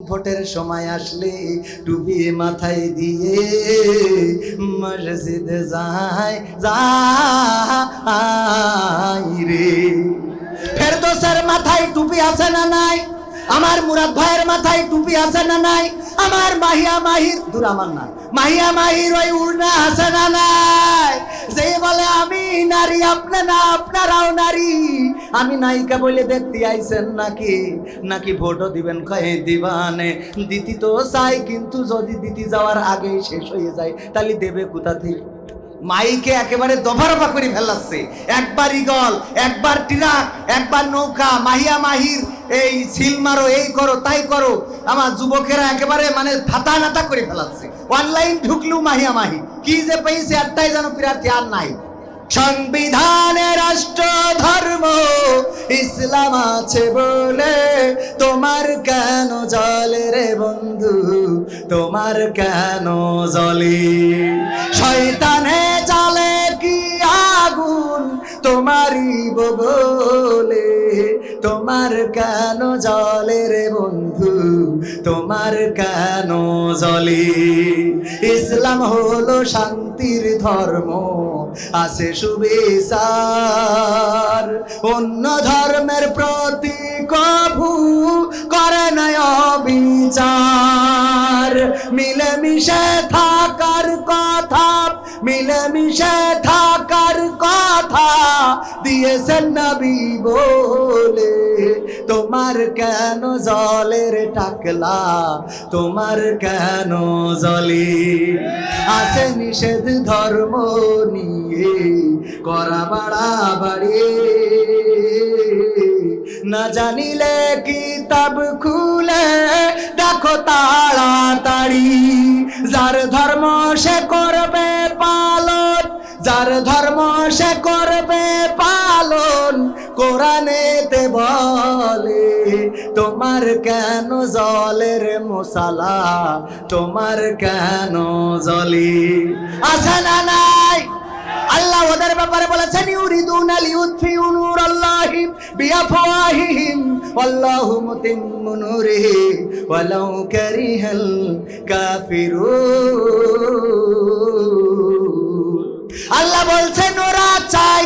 ভোটের সময় আসলে টুপি মাথায় দিয়ে মসজিদে যায় যাই রে। ফেরদোসের মাথায় টুপি আছে না নাই? আমার মুরাদ ভাইয়ের মাথায় টুপি আছে না নাই? আমার মাহিয়া মাহির, দূর আমার না মাহিয়া মাহির ওই উড়না আছে না নাই? যে বলে আমি নারী, আপনি না, আপনারাও নারী আমি নায়িকা বলে দেখতে আইছেন নাকি? নাকি ভোটও দিবেন? কয়ে দিবানে। দিতি তো চাই, কিন্তু যদি দিতি যাওয়ার আগেই শেষ হয়ে যায়, তাহলে দেবে কোথা থেকে? মাইকে একেবারে দফারফা করে ফেলাচ্ছে। একবার ইগল একবার টিরাক, একবার নৌকা, মাহিয়া মাহির, এই সিল মারো, এই করো, তাই করো। আমার যুবকেরা একেবারে মানে ফাতা নাতা করে ফেলাচ্ছে। অনলাইন ঢুকলু মাহিয়া মাহি। কি যে পেয়েছে একটাই যেন প্রার্থী আর নাই। সংবিধানে রাষ্ট্র, ধর্ম, ইসলাম আছে বলে। তোমার কেন জলে রে বন্ধু? তোমার কেন জলে? শয়তানে তোমার কেন জলে রে বন্ধু? তোমার কেন জলে? ইসলাম হলো শান্তির ধর্ম, আছে সুবিচার। অন্য ধর্মের প্রতি কভু করে না অবিচার। মিলেমিশে থাকার কথা, মিলেমিশে থাকার দিয়েছেন নবী বলে, তোমার কেন জলের টাকলা? তোমার কেন জলে? আছে নিষেধ ধর্ম নিয়ে, করা বাড়া বাড়ি। না জানিলে কিতাব খুলে? দেখো তাড়াতাড়ি, যার ধর্ম সে করবে বলে, তোমার কেন জলের মশালা? তোমার কেন জলে? আছে না নাই? আল্লাহ ওদের ব্যাপারে বলেছেন, ইউরিদুন আল নূরাল্লাহি বিআফওয়াহিহিম মুতিম্মু নূরিহি, ওয়ালাউ কারিহাল কাফিরুন। আল্লাহ বলছেন, ওরা চাই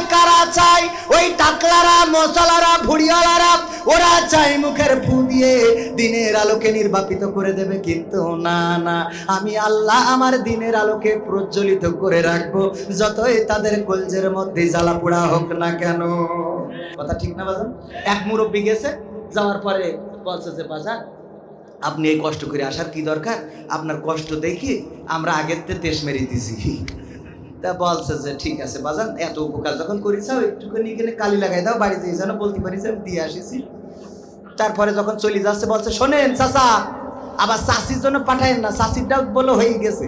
চাই মুখের ফু দিয়ে দিনের আলোকে নির্বাপিত করে দেবে, কিন্তু না না। আমি আল্লাহ আমার দিনের আলোকে প্রজ্বলিত করে রাখব, যতই তাদের কলজের মধ্যে জ্বালা পোড়া হোক না কেন। কথা ঠিক না, বাজান? এক মুরব্বী গেছে, যাওয়ার পরে বলছে যে বাজার আপনি এই কষ্ট করে আসার কি দরকার? আপনার কষ্ট দেখি আমরা আগের তে দেশ মেরে দিছি তা বলছে যে, ঠিক আছে, বাজান, এত উপকার যখন করিছাও একটুখানি কালি লাগাই দাও, বাড়িতে যেন বলতে পারি যে, আমি দিয়ে আসিছি। তারপরে যখন চলে যাচ্ছে, বলছে, শোনেন চাচা, আবার চাষির জন্য পাঠায়েন না, চাষিরটাও বলো হয়ে গেছে।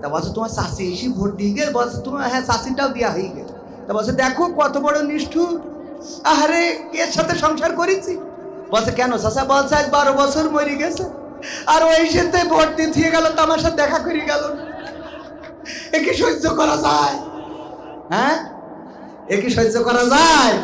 তা বলছে, তোমার চাষি এসে ভোট দিয়ে গে বলছে, তোমার হ্যাঁ চাষিরটাও দেওয়া হয়ে গেছে তা বলছে, দেখো কত বড় নিষ্ঠুর। আহারে, এর সাথে সংসার করেছি। বলছে, কেন চাচা? বলছে, আজ বারো বছর মরে গেছে। আর ওই সাথে ভোট দিয়ে গেল তো আমার সাথে দেখা করে গেল। না এ কি সহ্য করা যায়। হ্যাঁ? এ কি সহ্য করা যায়?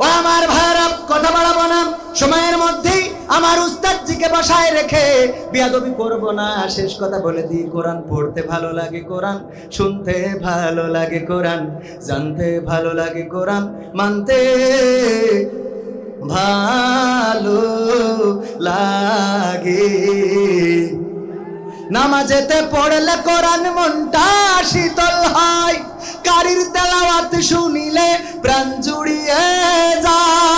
ও আমার ভাইয়েরা, কথা বাড়াবো না। সময়ের মধ্যেই আমার উস্তাদজিকে বসায় রেখে বিয়াদবি করব না। শেষ কথা বলে দিই, কোরআন পড়তে ভালো লাগে কোরআন, শুনতে ভালো লাগে কোরআন, জানতে ভালো লাগে কোরআন, মানতে ভালো লাগে। নামাজেতে পড়লে কোরআন মনটা শীতল হয়, কারির তেলাওয়াত শুনিলে প্রাণ জুড়িয়ে যায়।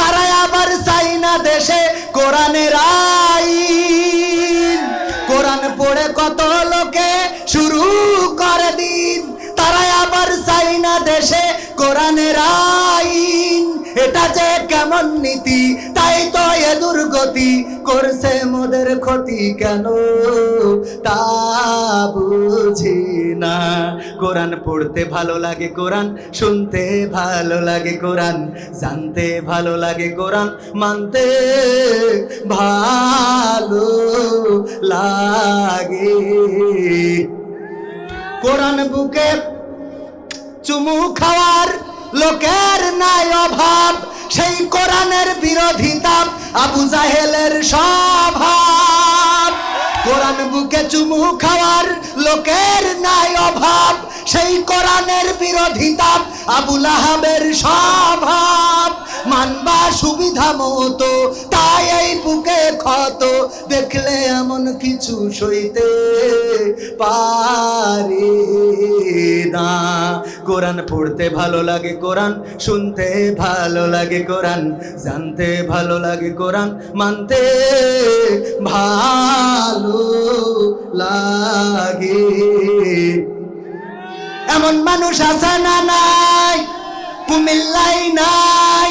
তারা আবার চাই না দেশে কোরআনের আইন। কোরআন পড়ে কত লোকে শুরু করে দিন। তারাই আবার চাই না দেশে কোরআনের আইন। এটা যে কেমন নীতি, তাই তো এ দুর্গতি করছে ক্ষতি কেন? তা বুঝি না। কোরআন পড়তে ভালো লাগে কোরআন, শুনতে ভালো লাগে কোরআন, জানতে ভালো লাগে কোরআন, মানতে ভালো লাগে। কোরআন বুকে চুমু খাওয়ার লোকের নাই অভাব, সেই কোরআনের বিরোধিতা আবু জাহেলের স্বভাব। কোরআন বুকে চুমু খাওয়ার লোকের নাই অভাব, সেই কোরআনের বিরোধিতা আবু লাহাবের স্বভাব। মানবা সুবিধা মতো, তাই এই বুকে ক্ষত, দেখলে এমন কিছু সইতে পারে। কোরআন পড়তে ভালো লাগে কোরআন, শুনতে ভালো লাগে কোরআন, জানতে ভালো লাগে কোরআন, মানতে ভালো লাগে। এমন মানুষ আছে না নাই? কুমিল্লাই নাই?